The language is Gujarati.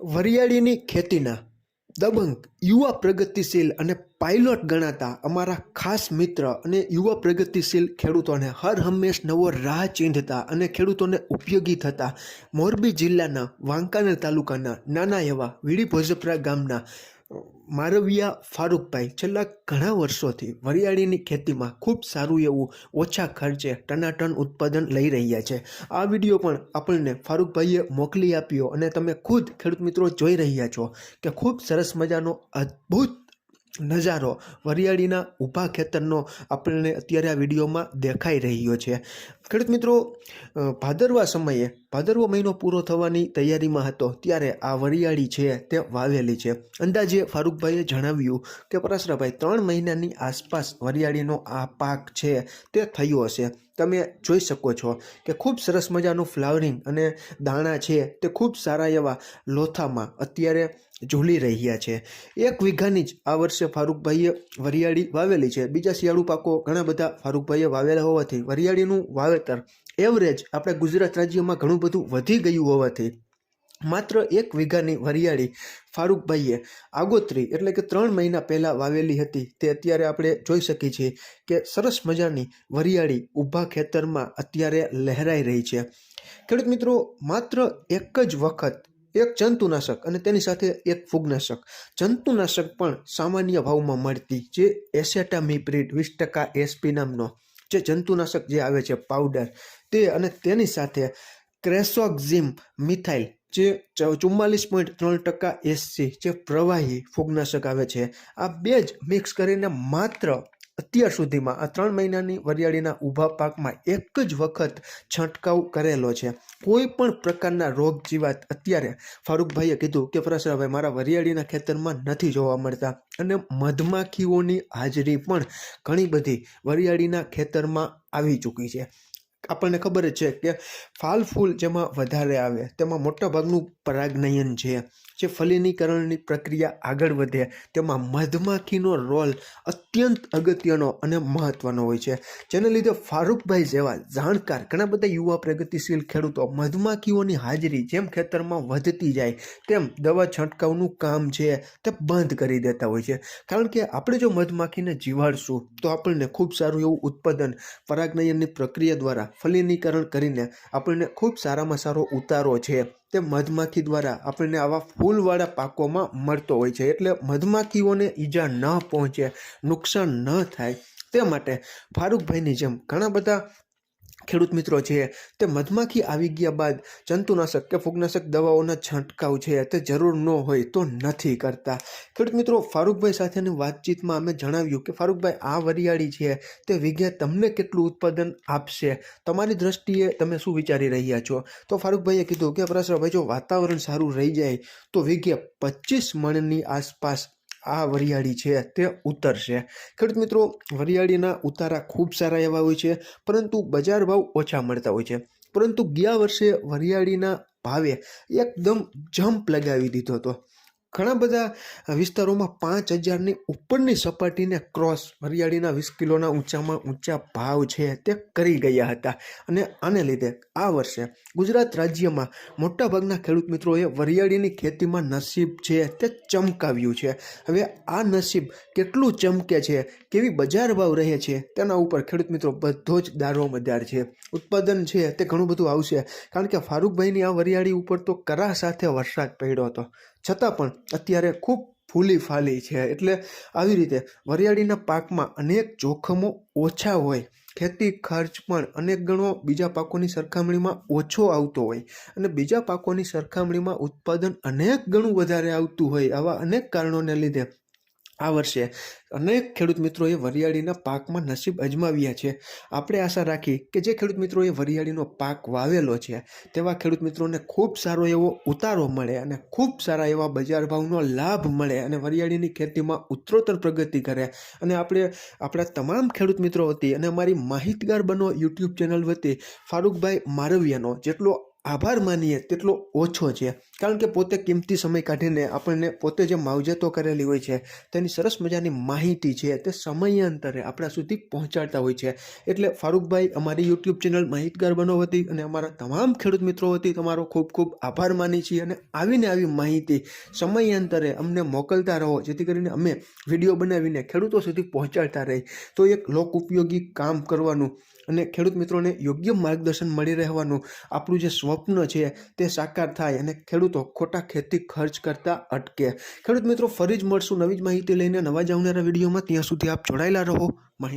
વરિયાળીની ખેતીના દબંગ યુવા પ્રગતિશીલ અને પાયલોટ ગણાતા અમારા ખાસ મિત્ર અને યુવા પ્રગતિશીલ ખેડૂતોને હર હંમેશ નવો રાહ ચીંધતા અને ખેડૂતોને ઉપયોગી થતા મોરબી જિલ્લાના વાંકાનેર તાલુકાના નાના એવા વીડી ભોજપરા ગામના મારવિયા ફારૂકભાઈ છેલ્લા ઘણા વર્ષોથી વરિયાળીની ખેતીમાં ખૂબ સારું એવું ઓછા ખર્ચે ટનાટન ઉત્પાદન લઈ રહ્યા છે. આ વીડિયો પણ આપણને ફારૂકભાઈએ મોકલી આપ્યો અને તમે ખુદ ખેડૂત મિત્રો જોઈ રહ્યા છો કે ખૂબ સરસ મજાનો અદ્ભુત નજારો વરિયાળીના ઊભા ખેતરનો આપણને અત્યારે આ વિડીયોમાં દેખાઈ રહ્યો છે. ખેડૂત મિત્રો ભાદરવા સમયે ભાદરવો મહિનો પૂરો થવાની તૈયારીમાં હતો, ત્યારે આ વરિયાળી છે તે વાવેલી છે. અંદાજે ફારૂકભાઈએ જણાવ્યું કે પરાશરાભાઈ ત્રણ મહિનાની આસપાસ વરિયાળીનો આ પાક છે તે થયો હશે. તમે જોઈ શકો છો કે ખૂબ સરસ મજાનું ફ્લાવરિંગ અને દાણા છે તે ખૂબ સારા એવા લોથામાં અત્યારે ઝૂલી રહ્યા છે. એક વીઘાની જ આ વર્ષે ફારૂકભાઈએ વરિયાળી વાવેલી છે. બીજા શિયાળુ પાકો ઘણા બધા ફારૂકભાઈએ વાવેલા હોવાથી વરિયાળીનું વાવેતર એવરેજ આપણે ગુજરાત રાજ્યમાં ઘણું બધું વધી ગયું હોવાથી માત્ર એક વીઘાની વરિયાળી ફારૂકભાઈએ આગોતરી એટલે કે ત્રણ મહિના પહેલાં વાવેલી હતી તે અત્યારે આપણે જોઈ શકીએ છીએ કે સરસ મજાની વરિયાળી ઊભા ખેતરમાં અત્યારે લહેરાઈ રહી છે. ખેડૂત મિત્રો, માત્ર એક જ વખત એક જંતુનાશક અને તેની સાથે એક ફૂગનાશક. જંતુનાશક પણ સામાન્ય ભાવમાં મળતી જે એસેટામીપ્રિટ વીસ ટકા એસપી નામનો જે જંતુનાશક જે આવે છે પાવડર તે અને તેની સાથે ક્રેસોક્ઝિમ મિથાઇલ જે ચુમ્માલીસ પોઈન્ટ ત્રણ ટકા એસસી જે પ્રવાહી ફૂગનાશક આવે છે, આ બે જ મિક્સ કરીને માત્ર અત્યાર સુધીમાં આ ત્રણ મહિનાની વરિયાળીના ઊભા પાકમાં એક જ વખત છંટકાવ કરેલો છે. કોઈ પણ પ્રકારના રોગ જીવાત અત્યારે ફારૂકભાઈએ કીધું કે પરાશરાભાઈ મારા વરિયાળીના ખેતરમાં નથી જોવા મળતા. અને મધમાખીઓની હાજરી પણ ઘણી બધી વરિયાળીના ખેતરમાં આવી ચૂકી છે. આપણને ખબર જ છે કે ફાલ ફૂલ જેમાં વધારે આવે, તેમાં મોટાભાગનું પરાગનયન છે. જે ફલિનીકરણની પ્રક્રિયા આગળ વધે, તેમાં મધમાખીનો રોલ અત્યંત અગત્યનો અને મહત્ત્વનો હોય છે. જેને લીધે ફારૂકભાઈ જેવા જાણકાર, ઘણા બધા યુવા પ્રગતિશીલ ખેડૂતો મધમાખીઓની હાજરી જેમ ખેતરમાં વધતી જાય, તેમ દવા છંટકાવનું કામ છે તે બંધ કરી દેતા હોય છે. કારણ કે આપણે જો મધમાખીને જીવાડશું, તો આપણને ખૂબ સારું એવું ઉત્પાદન પરાગનયનની પ્રક્રિયા દ્વારા ફલિનીકરણ કરીને આપણને ખૂબ સારામાં સારો ઉતારો છે. તે મધમાખી દ્વારા આપણને આવા ફૂલવાળા પાકોમાં મળતો હોય છે. એટલે મધમાખીઓને ઈજા ન પહોંચે, નુકસાન ન થાય, તે માટે ફારૂકભાઈની જેમ ઘણા બધા ખેડૂત મિત્રો છે તે મધમાખી આવી ગયા બાદ જંતુનાશક કે ફૂગનાશક દવાઓના છંટકાવ છે તે જરૂર ન હોય તો નથી કરતા. ખેડૂત મિત્રો, ફારૂકભાઈ સાથેની વાતચીતમાં અમે જણાવ્યું કે ફારૂકભાઈ, આ વરિયાળી છે તે વિજ્ઞા તમને કેટલું ઉત્પાદન આપશે? તમારી દ્રષ્ટિએ તમે શું વિચારી રહ્યા છો? તો ફારૂકભાઈએ કીધું કે પ્રસરભાઈ જો વાતાવરણ સારું રહી જાય તો વિજ્ઞા પચીસ મણની આસપાસ આ વરિયાળી છે, તે ઉતરશે. ખેડૂત મિત્રો, વરિયાળીના ઉતારા ખૂબ સારા એવા હોય છે, પરંતુ બજાર ભાવ ઓછા મળતા હોય છે. પરંતુ ગયા વર્ષે વરિયાળીના ભાવે એકદમ જમ્પ લગાવી દીધો હતો. ઘણા બધા વિસ્તારોમાં પાંચ હજારની ઉપરની સપાટીને ક્રોસ વરિયાળીના વીસ કિલોના ઊંચામાં ઊંચા ભાવ છે, તે કરી ગયા હતા. અને આને લીધે આ વર્ષે ગુજરાત રાજ્યમાં મોટાભાગના ખેડૂત મિત્રોએ વરિયાળીની ખેતીમાં નસીબ છે તે ચમકાવ્યું છે. હવે આ નસીબ કેટલું ચમકે છે, કેવી બજાર ભાવ રહે છે, તેના ઉપર ખેડૂત મિત્રો બધો જ દારો મદાર છે. ઉત્પાદન છે તે ઘણું બધું આવશે, કારણ કે ફારૂકભાઈની આ વરિયાળી ઉપર તો કરા સાથે વરસાદ પડ્યો હતો. છતાં પણ અત્યારે ખૂબ ફૂલી ફાલી છે, એટલે આવી રીતે વરિયાળીના પાકમાં અનેક જોખમો ઓછા હોય. ખેતી, ખર્ચ પણ અનેક ગણો બીજા પાકોની સરખામણીમાં ઓછો આવતો હોય અને બીજા પાકોની સરખામણીમાં ઉત્પાદન અનેક ગણું વધારે આવતું હોય આવા અનેક કારણોને લીધે આ વર્ષે અનેક ખેડૂત મિત્રોએ વરિયાળીના પાકમાં નસીબ અજમાવ્યા છે. આપણે આશા રાખી કે જે ખેડૂત મિત્રોએ વરિયાળીનો પાક વાવેલો છે, તેવા ખેડૂત મિત્રોને ખૂબ સારો એવો ઉતારો મળે અને ખૂબ સારા એવા બજાર ભાવનો લાભ મળે અને વરિયાળીની ખેતીમાં ઉત્તરોત્તર પ્રગતિ કરે. અને આપણે, આપણા તમામ ખેડૂત મિત્રો વતી અને અમારી માહિતગાર બનો યુટ્યુબ ચેનલ વતી ફારૂકભાઈ મારવિયાનો જેટલો આભાર માનીએ તેટલો ઓછો છે. કારણ કે પોતે કિંમતી સમય કાઢીને આપણને પોતે જે માવજતો કરેલી હોય છે, તેની સરસ મજાની માહિતી છે તે સમયાંતરે આપણા સુધી પહોંચાડતા હોય છે. એટલે ફારૂકભાઈ, અમારી યુટ્યુબ ચેનલ માહિતગાર બનો હતી અને અમારા તમામ ખેડૂત મિત્રો વતી તમારો ખૂબ ખૂબ આભાર માની છીએ અને આવીને આવી માહિતી સમયાંતરે અમને મોકલતા રહો, જેથી કરીને અમે વીડિયો બનાવીને ખેડૂતો સુધી પહોંચાડતા રહી. તો એક લોક ઉપયોગી કામ કરવાનું અને ખેડૂત મિત્રોને યોગ્ય માર્ગદર્શન મળી રહેવાનું આપણું જે સ્વપ્ન છે તે સાકાર થાય અને ખેડૂતો ખોટા ખેતી ખર્ચ કરતા અટકે. ખેડૂત મિત્રો, ફરી જ મળશું નવી જ માહિતી લઈને નવા જ આવનારા વિડીયોમાં. ત્યાં સુધી આપ જોડાયેલા રહો. માહિતી